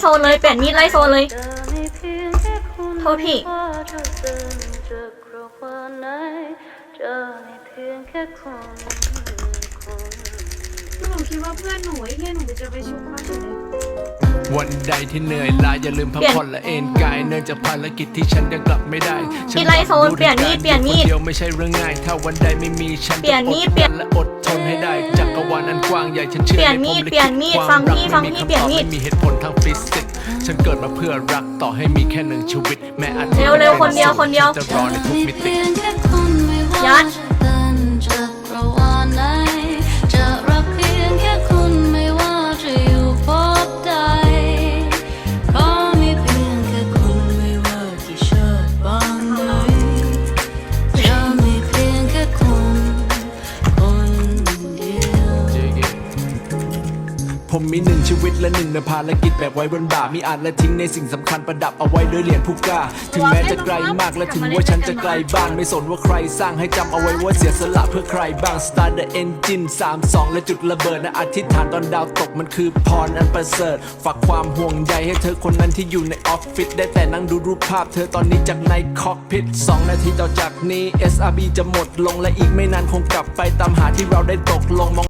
โซนเลยเปลี่ยนมีดไล่โซนเลย โทษพี่หนูคิดว่าเพื่อนหนูไอ้เหี้ยหนูจะไปชุบเขาเฉยวันใดที่เหนื่อยล้าอย่าลืมพักผ่อนและเอนกายเนื่องจากภารกิจที่ฉันยังกลับไม่ได้ฉัมีดไล่โซนเปลี่ยนมีดเปลี่ยนมีดคเดียวไม่ใช่เรื่องง่าย ถ้าวันใดไม่มีฉันเปลี่ยนมีดจะอเปลี่ยนและอดทนให้ได้จักร วาลอันกว้างใหญ่ฉันเชื่อเปลี่ยนในมีดพรหลิขิตเปลี่ยนมีดความฟังพี่รักฟังไม่พี่มีเปลี่ยนคำตอบมีดไม่มีเหตุผลทางฟิสิกส์ฉันเกิดมาเพื่อรักต่อให้มีแค่หนึ่งชีวิตแม้อาจจะเร็วเร็วคนเดียวคนเดียวฉัจะรอในทุกมิติยัด ผมมีหนึ่งชีวิตและหนึ่งในภารกิจแบบไว้บนบ่ามีอ่านและทิ้งในสิ่งสำคัญประดับเอาไว้ด้วยเหรียญผู้กล้า ถึงแม้จะไกลมากและถึงว่าฉันจะไกลบ้านไม่สนว่าใครสร้างให้จำเอาไว้ว่าเสียสละเพื่อใครบ้าง Start the engine 3 2 และจุดระเบิดนะอธิษฐานตอนดาวตกมันคือพรอันประเสริฐฝากความห่วงใยให้เธอคนนั้นที่อยู่ในออฟฟิศได้แต่นั่งดูรูปภาพเธอตอนนี้จากในคอกพิท2นาทีต่อจากนี้ SRB จะหมดลงและอีกไม่นานคงกลับไปตามหาที่เราได้ตกลงมอง